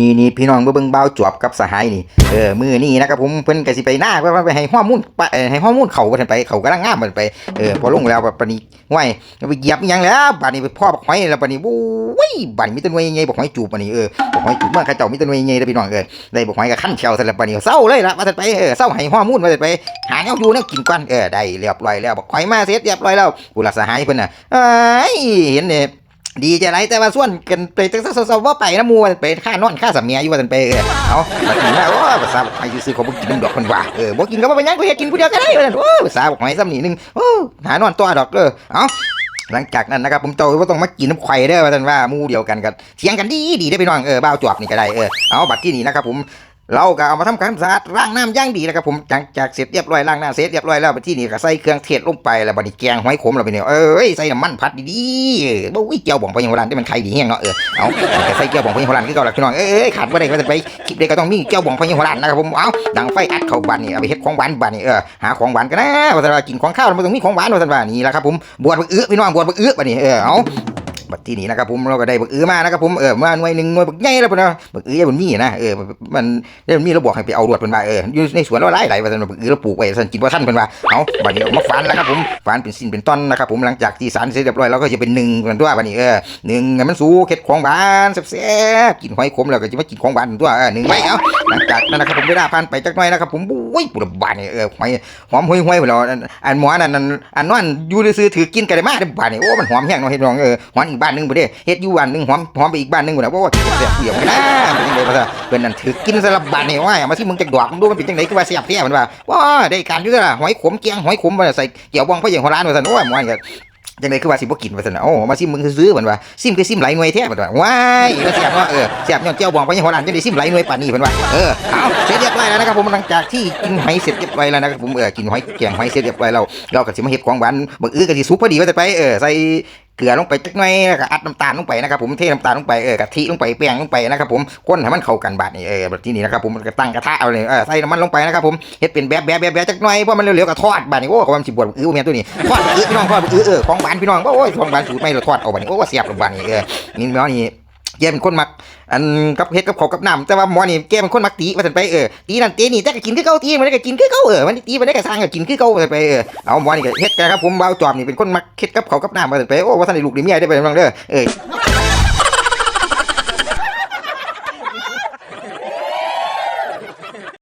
นี่นี่พี่น้องเบิ่งเบาจวบกับสหายนี่เออมือนี่นะครับผมเพิ่นก็สิไปหน้าเพื่อไปให้ข้อมูลปเออให้ข้อมูลเขาว่าซั่นไปเขากำลังงามมันไปเออพอลงแล้วแบบปานนี้ห้วยไปเหยียบยังแล้วบัดนี้ไปพ่อบักหอยแล้วบัดนี้บู้ยบัดนี้มีต้นวยใหญ่บักหอยจูบบัดนี้เออบักหอยจูบเมื่อเขาเจ้ามีต้นวยใหญ่เด้พี่น้องเออได้บักหอยก็คั่นแถวซั่นแล้วบัดนี้เศร้าเลยละว่าซั่นไปเออเศร้าให้ข้อมูลว่าซั่นไปหาแนวอยู่แนวกินก่อนเออได้เรียบร้อยแล้วบักหอยมาเสร็จเรียบร้อยแล้วผู้รักสหายเพิ่นน่ะเอ้ยเห็นเนี่ย ดีใจไรแต่ว่าส่วนกันไปตั้งแต่เศร้าว่าไปนะมูว่าไปค่านอนค่าสามีอยู่ว่าซั่นไปเออเอาบัดนี้ว่าโอ้ภาษาบอกให้ซื้อของบ่กินดอกเพิ่นว่าเออบ่กินก็บ่เป็นยังกูอยากกินผู้เดียวก็ได้ว่าโอ้ภาษาบอกให้ซ้ำนี่หนึงโอ้หานอนตัวดอกเด้อเอาหลังจากนั้นนะครับผมเจ้าว่าต้องมากินน้ำไข่เด้ว่าซั่นว่ามู่เดียวกันกันเถียงกันดีดีได้อพี่น้องเออบ้าจวบนี่ก็ได้เออเอาบัดที่นี่นะครับผม เราก็เอามาทำความสะอาดล้างน้ำย่างดีนะครับผมหลังจากเสร็จเรียบร้อยล้างน้ำเสร็จเรียบร้อยแล้วไปที่นี่ก็ใส่เครื่องเทศลงไปแล้วบัดนี้แกงหอยขมเราไปเนี่ยเอ้ยใส่น้ำมันผัดดีๆบ่วิเจียวบ่องไปยังโบราณที่มันไข่ดีแห้งเนาะเออเอาใส่เจียวบ่องไปยังโบราณคือเก่าละพี่น้องเอ้ยขาดบ่ได้ก็จะไปคลิปใดก็ต้องมีเจียวบ่องไปยังโบราณนะครับผมเอาดังไฟอัดเข้าบ้านนี่เอาไปเฮ็ดของหวานบ้านนี่เออหาของหวานกันนะว่าแต่ว่ากินของข้าวมันต้องมีของหวานว่าแต่ว่านี่แหละครับผมบวชบักอื้อพี่น้องบวชบักอื้อบัดนี้เออเอา บัดที่นี้นะครับผมเราก็ได้บักอื้อมานะครับผมเออมาหน่วยหนึ่งหน่วยบักใหญ่แล้วพุ่นนะบักอื้อมันมีนะเออมันได้มันมีเราบอกให้ไปเอารวดเพิ่นว่าเอออยู่ในสวนเราหลายหลายว่าซั่นบักอื้อเราปลูกไว้ซั่นกินบ่ทันเพิ่นว่าเอาบัดนี้มาฝานแล้วครับผมฝานเป็นสิ้นเป็นต้นนะครับผมหลังจากที่สารเสร็จเรียบร้อยเราก็จะเป็นหนึ่งกันตัวบัดนี้เออหนึ่งให้มันสูเค็ดของหวานแซ่บๆกินหอยขมแล้วก็จะมากินของหวานตัวเออหนึ่งไว้เอา หลังจากนั้นนะครับผมเวลาผ่านไปจักหน่อยนะครับผมบุ้ยปุระบาดนี่เออหอยหอมห่วยๆพุ่นเราอันอันหมอนั่นอันนนั้นอยู่ซื่อถือกินกันได้มากได้บาดนี่โอ้มันหอมแห้งเนาะเฮ็ดน้องเออหอมอีกบ้านหนึงบ่เด้เฮ็ดอยู่บ้านหนึงหอมหอมไปอีกบ้านหนึงบ่ได้โอ้ยเสียบเสียบนะเป็นจังได๋ว่ซะเพิ่นนั่นถือกินสลับบาดนี่ว่าเอามาสิมึงจักดอกมึงดูมันเป็นจังได๋คือว่าเสียบแท้มันว่าว้าได้การอยู่ล่ะหอยขมเกียงหอยขมว่าใส่เกี่ยวบองพะเยงหัวร้านว่าซั่นโอ้ยหมอน ยังไงคือว่าสิบ่กินว่าซั่นน่ะโอ้มาซิมึงซื้อๆเพิ่นว่าซิมคือซิมไหลหน่วยแท้เหมือนว่าว้ายมาเสียบว่าเออเสียบย้อนเจ้าบองไปยังหัวหลานจังได้ซิมไหลหน่วยปานนี้เหมือนว่าเออเอาเสร็จเรียบร้อยแล้วนะครับผมหลังจากที่กินหอยเสร็จเรียบร้อยแล้วนะครับผมเออกินหอยแกงหอยเสร็จเรียบร้อยแล้วเราก็สิมาเฮ็ดของหวานบักอื้อก็สิสุกพอดีว่าจะไปเออใส่ เกลือลงไปจักหน่อยแล้วก็อัดน้ำตาลลงไปนะครับผมเทน้ำตาลลงไปเออกะทิลงไปแป้งลงไปนะครับผมก้นให้มันเข้ากันบาดนี่เออแบบที่นี่นะครับผมก็ตั้งกระทะเอาเลยเออใส่น้ำมันลงไปนะครับผมเฮ็ดเป็นแบบแบบแบบแบบจักหน่อยเพราะมันเร็วๆก็ทอดบาดนี่โอ้ความสิบวชอื้อเมียตัวนี้ทอดอื้อพี่น้องทอดอื้อเออของหวานพี่น้องโอ้ยของหวานสูตรไม่เราทอดเอาบาดนี่โอ้เสียบลงบาดนี่เออนี่เนาะนี่ แกเป็นคนมัก อันกับเฮ็ดกับขอกับน้ำแต่ว่าหมอนี่แกเป็นคนมักตีมาซั่นไปเออตีนั่นตีนี่แต่ก็กินคือเก่าตีมันก็กินคือเก่าเออมันตีมันได้ก็สร้างก็กินคือเก่าว่าซั่นไปเออเอาหมอนี่ก็เฮ็ดกันครับผมบ่าวจอมนี่เป็นคนมักเฮ็ดกับขอกับน้ำมาซั่นไปโอ้ว่าซั่นได้ลูกได้เมียได้ไปน้องเด้อเออ